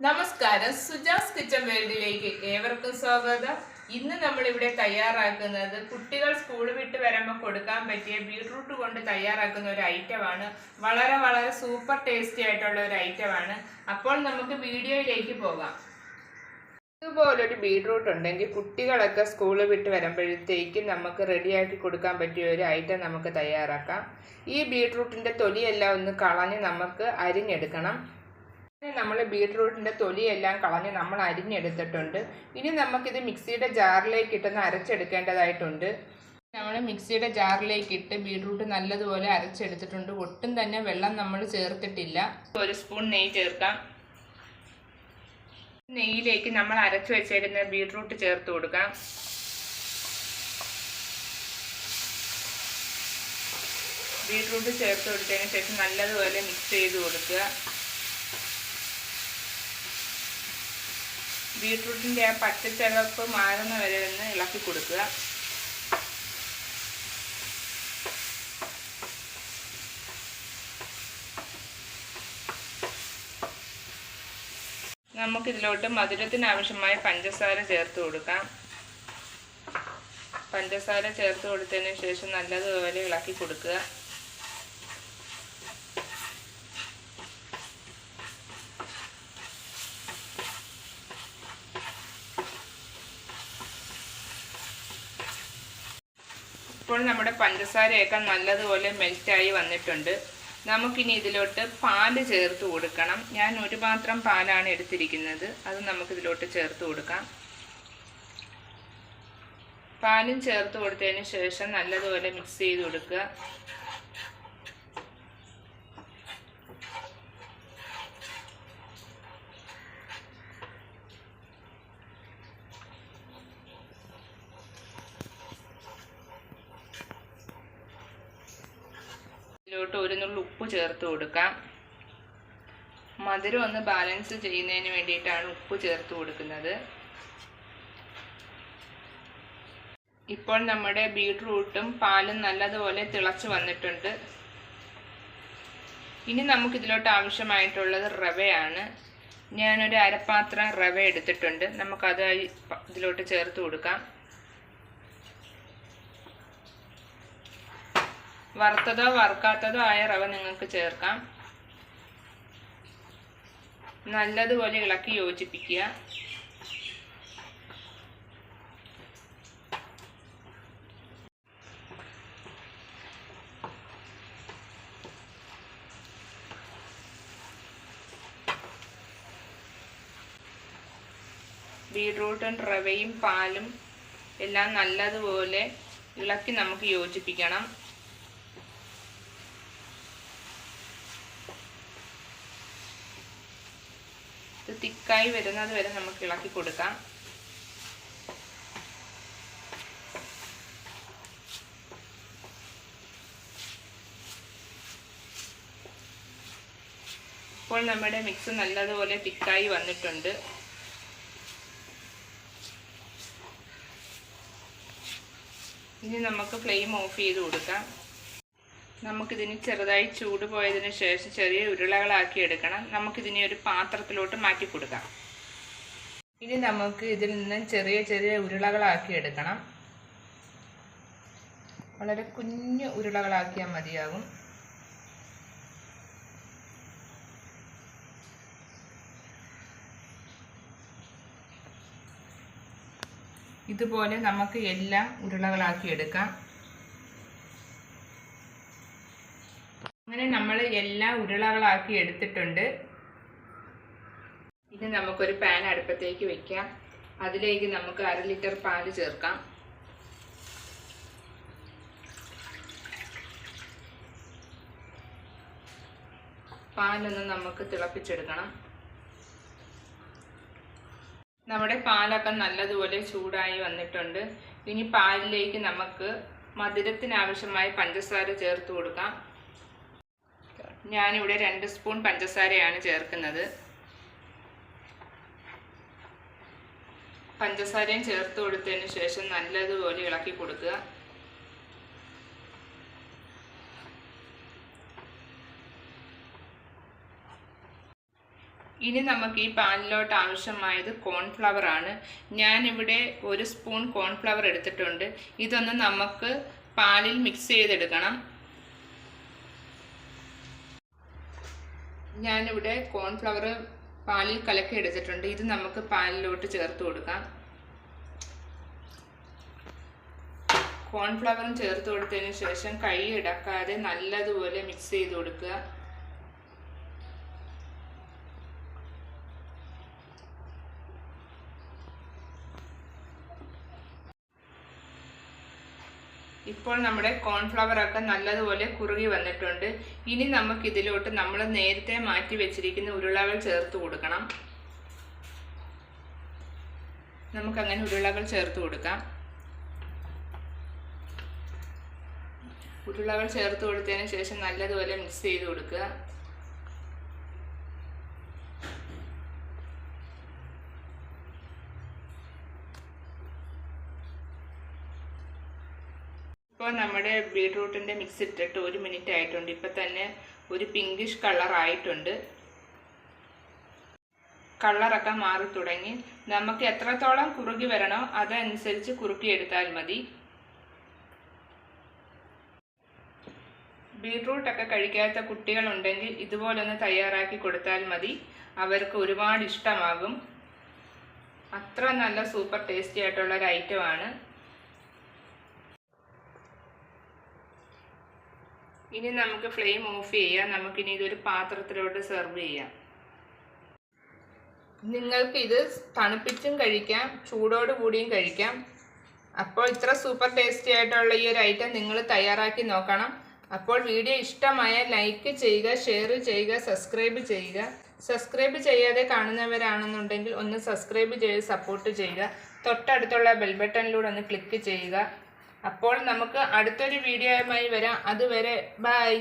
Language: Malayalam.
നമസ്കാരം. സുജാസ് കിച്ചൺ വേൾഡിലേക്ക് ഏവർക്കും സ്വാഗതം. ഇന്ന് നമ്മളിവിടെ തയ്യാറാക്കുന്നത് കുട്ടികൾ സ്കൂൾ വിട്ട് വരുമ്പോൾ കൊടുക്കാൻ പറ്റിയ ബീട്രൂട്ട് കൊണ്ട് തയ്യാറാക്കുന്ന ഒരു ഐറ്റമാണ് വളരെ വളരെ സൂപ്പർ ടേസ്റ്റി ആയിട്ടുള്ള ഒരു ഐറ്റമാണ് അപ്പോൾ നമുക്ക് വീഡിയോയിലേക്ക് പോകാം. ഇതുപോലൊരു ബീട്രൂട്ട് ഉണ്ടെങ്കിൽ കുട്ടികളൊക്കെ സ്കൂൾ വിട്ട് വരുമ്പോഴത്തേക്കും നമുക്ക് റെഡിയാക്കി കൊടുക്കാൻ പറ്റിയ ഒരു ഐറ്റം നമുക്ക് തയ്യാറാക്കാം. ഈ ബീട്രൂട്ടിന്റെ തൊലിയെല്ലാം ഒന്ന് കളഞ്ഞ് നമുക്ക് അരിഞ്ഞെടുക്കണം. നമ്മൾ ബീട്രൂട്ടിന്റെ തൊലിയെല്ലാം കളഞ്ഞ് നമ്മൾ അരിഞ്ഞെടുത്തിട്ടുണ്ട്. ഇനി നമുക്കിത് മിക്സിയുടെ ജാറിലേക്ക് ഇട്ടൊന്ന് അരച്ചെടുക്കേണ്ടതായിട്ടുണ്ട്. നമ്മൾ മിക്സിയുടെ ജാറിലേക്ക് ഇട്ട് ബീട്രൂട്ട് നല്ലതുപോലെ അരച്ചെടുത്തിട്ടുണ്ട്. ഒട്ടും തന്നെ വെള്ളം നമ്മൾ ചേർത്തിട്ടില്ല. ഒരു സ്പൂൺ നെയ്യ് ചേർക്കാം. നെയ്യിലേക്ക് നമ്മൾ അരച്ചു വെച്ചിരുന്ന ബീട്രൂട്ട് ചേർത്ത് കൊടുക്കാം. ബീട്രൂട്ട് ചേർത്ത് കൊടുത്തതിന് ശേഷം നല്ലതുപോലെ മിക്സ് ചെയ്ത് കൊടുക്കുക. ബീട്രൂട്ടിന്റെ ആ പച്ചച്ചകപ്പ് മാറുന്ന വരെ ഒന്ന് ഇളക്കി കൊടുക്കുക. നമുക്കിതിലോട്ട് മധുരത്തിന് ആവശ്യമായ പഞ്ചസാര ചേർത്ത് കൊടുക്കാം. പഞ്ചസാര ചേർത്ത് കൊടുത്തതിന് ശേഷം നല്ലതുപോലെ ഇളക്കി കൊടുക്കുക. ഇപ്പോൾ നമ്മുടെ പഞ്ചസാരയൊക്കെ നല്ലതുപോലെ മെൽറ്റായി വന്നിട്ടുണ്ട്. നമുക്കിനി ഇതിലോട്ട് പാൽ ചേർത്ത് കൊടുക്കണം. ഞാൻ ഒരു പാത്രം പാലാണ് എടുത്തിരിക്കുന്നത്. അത് നമുക്കിതിലോട്ട് ചേർത്ത് കൊടുക്കാം. പാലും ചേർത്ത് കൊടുത്തതിന് ശേഷം നല്ലതുപോലെ മിക്സ് ചെയ്ത് കൊടുക്കുക. ഇതിലോട്ട് ഒരു നുള്ളി ഉപ്പ് ചേർത്ത് കൊടുക്കാം. മധുരം ഒന്ന് ബാലൻസ് ചെയ്യുന്നതിന് വേണ്ടിയിട്ടാണ് ഉപ്പ് ചേർത്ത് കൊടുക്കുന്നത്. ഇപ്പോൾ നമ്മുടെ ബീട്രൂട്ടും പാലും നല്ലതുപോലെ തിളച്ച് വന്നിട്ടുണ്ട്. ഇനി നമുക്ക് ഇതിലോട്ട് ആവശ്യമായിട്ടുള്ളത് റവയാണ്. ഞാനൊരു അരപ്പാത്രം റവ എടുത്തിട്ടുണ്ട്. നമുക്കത് ഇതിലോട്ട് ചേർത്ത് കൊടുക്കാം. വറുത്തതോ വറുക്കാത്തതോ ആയ റവ നിങ്ങൾക്ക് ചേർക്കാം. നല്ലതുപോലെ ഇളക്കി യോജിപ്പിക്കുക. ബീട്രൂട്ടും റവയും പാലും എല്ലാം നല്ലതുപോലെ ഇളക്കി നമുക്ക് യോജിപ്പിക്കണം. തിക്കായി വരുന്നത് വരെ നമുക്ക് ഇളക്കി കൊടുക്കാം. ഇപ്പോൾ നമ്മുടെ മിക്സ് നല്ലതുപോലെ തിക്കായി വന്നിട്ടുണ്ട്. ഇനി നമുക്ക് ഫ്ലെയിം ഓഫ് ചെയ്ത് കൊടുക്കാം. നമുക്കിതിന് ചെറുതായി ചൂട് പോയതിന് ശേഷം ചെറിയ ഉരുളകളാക്കി എടുക്കണം. നമുക്കിതിനെ ഒരു പാത്രത്തിലോട്ട് മാറ്റി കൊടുക്കാം. ഇനി നമുക്ക് ഇതിൽ നിന്ന് ചെറിയ ചെറിയ ഉരുളകളാക്കി എടുക്കണം. വളരെ കുഞ്ഞു ഉരുളകളാക്കിയാൽ മതിയാകും ഇതുപോലെ നമുക്ക് എല്ലാം ഉരുളകളാക്കി എടുക്കാം അങ്ങനെ നമ്മൾ ഉരുളകളാക്കി എടുത്തിട്ടുണ്ട്. ഇനി നമുക്കൊരു പാൻ അടുപ്പത്തേക്ക് വെക്കാം. അതിലേക്ക് നമുക്ക് അര ലിറ്റർ പാൽ ചേർക്കാം. പാലൊന്ന് നമുക്ക് തിളപ്പിച്ചെടുക്കണം. നമ്മുടെ പാലൊക്കെ നല്ലതുപോലെ ചൂടായി വന്നിട്ടുണ്ട്. ഇനി പാലിലേക്ക് നമുക്ക് മധുരത്തിനാവശ്യമായ പഞ്ചസാര ചേർത്ത് കൊടുക്കാം. ഞാനിവിടെ രണ്ട് സ്പൂൺ പഞ്ചസാരയാണ് ചേർക്കുന്നത്. പഞ്ചസാരയും ചേർത്ത് കൊടുത്തതിന് ശേഷം നല്ലതുപോലെ ഇളക്കി കൊടുക്കുക. ഇനി നമുക്ക് ഈ പാനിലോട്ട് ആവശ്യമായത് കോൺഫ്ലവർ ആണ്. ഞാനിവിടെ ഒരു സ്പൂൺ കോൺഫ്ലവർ എടുത്തിട്ടുണ്ട്. ഇതൊന്ന് നമുക്ക് പാലിൽ മിക്സ് ചെയ്തെടുക്കണം. ഞാനിവിടെ കോൺഫ്ലവർ പാലിൽ കലക്കി എടുത്തിട്ടുണ്ട്. ഇത് നമുക്ക് പാലിലോട്ട് ചേർത്ത് കൊടുക്കാം. കോൺഫ്ലവറും ചേർത്ത് കൊടുത്തതിന് ശേഷം കൈ ഇടക്കാതെ നല്ലതുപോലെ മിക്സ് ചെയ്ത് കൊടുക്കുക. ഇപ്പോൾ നമ്മുടെ കോൺഫ്ലവർ ഒക്കെ നല്ലതുപോലെ കുറുകി വന്നിട്ടുണ്ട്. ഇനി നമുക്ക് ഇതിലോട്ട് നമ്മൾ നേരത്തെ മാറ്റി വെച്ചിരിക്കുന്ന ഉരുളകൾ ചേർത്ത് കൊടുക്കണം. നമുക്കങ്ങനെ ഉരുളകൾ ചേർത്ത് കൊടുക്കാം. ഉരുളകൾ ചേർത്ത് കൊടുത്തതിന് ശേഷം നല്ലതുപോലെ മിക്സ് ചെയ്ത് കൊടുക്കുക. ഇപ്പോൾ നമ്മുടെ ബീട്രൂട്ടിന്റെ മിക്സ് ഇട്ടിട്ട് ഒരു മിനിറ്റ് ആയിട്ടുണ്ട്. ഇപ്പം തന്നെ ഒരു പിങ്കിഷ് കളർ ആയിട്ടുണ്ട്. കളറൊക്കെ മാറി തുടങ്ങി. നമുക്ക് എത്രത്തോളം കുറുകി വരണോ അതനുസരിച്ച് കുറുക്കിയെടുത്താൽ മതി. ബീട്രൂട്ടൊക്കെ കഴിക്കാത്ത കുട്ടികളുണ്ടെങ്കിൽ ഇതുപോലൊന്ന് തയ്യാറാക്കി കൊടുത്താൽ മതി. അവർക്ക് ഒരുപാട് ഇഷ്ടമാകും. അത്ര നല്ല സൂപ്പർ ടേസ്റ്റി ആയിട്ടുള്ള ഒരു ഐറ്റമാണ് ഇനി നമുക്ക് ഫ്ലെയിം ഓഫ് ചെയ്യാം. നമുക്കിനി ഇതൊരു പാത്രത്തിലോട്ട് സെർവ് ചെയ്യാം. നിങ്ങൾക്ക് ഇത് തണുപ്പിച്ചും കഴിക്കാം ചൂടോട് കൂടിയും കഴിക്കാം. അപ്പോൾ ഇത്ര സൂപ്പർ ടേസ്റ്റി ആയിട്ടുള്ള ഈ ഒരു ഐറ്റം നിങ്ങൾ തയ്യാറാക്കി നോക്കണം. അപ്പോൾ വീഡിയോ ഇഷ്ടമായ ലൈക്ക് ചെയ്യുക ഷെയർ ചെയ്യുക സബ്സ്ക്രൈബ് ചെയ്യുക. സബ്സ്ക്രൈബ് ചെയ്യാതെ കാണുന്നവരാണെന്നുണ്ടെങ്കിൽ ഒന്ന് സബ്സ്ക്രൈബ് ചെയ്ത് സപ്പോർട്ട് ചെയ്യുക. തൊട്ടടുത്തുള്ള ബെൽബട്ടണിലൂടെ ഒന്ന് ക്ലിക്ക് ചെയ്യുക. അപ്പോൾ നമുക്ക് അടുത്തൊരു വീഡിയോയുമായി വരാം. അതുവരെ ബൈ